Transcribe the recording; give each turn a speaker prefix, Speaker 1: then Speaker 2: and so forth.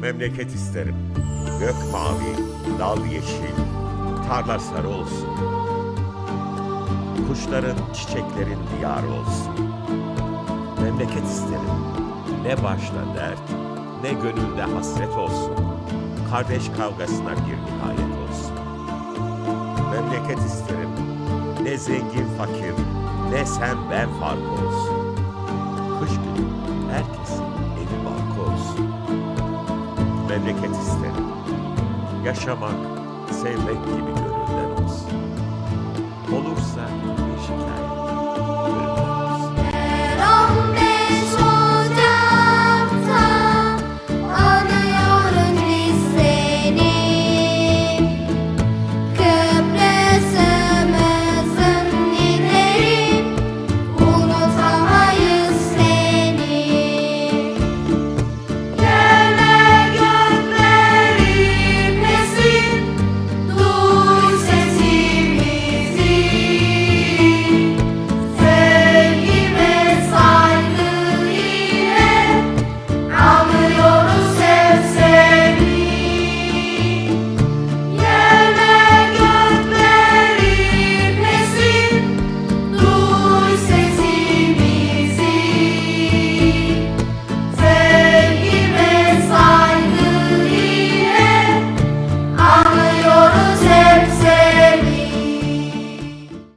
Speaker 1: Memleket isterim. Gök mavi, dal yeşil, tarla sarı olsun. Kuşların, çiçeklerin diyarı olsun. Memleket isterim. Ne başta dert, ne gönülde hasret olsun. Kardeş kavgasına bir nihayet olsun. Memleket isterim. Ne zengin fakir, ne sen ben farkı olsun. Kış günü herkesin. Memleket isterim. Yaşamak, sevmek gibi gönülden olsun. Olursa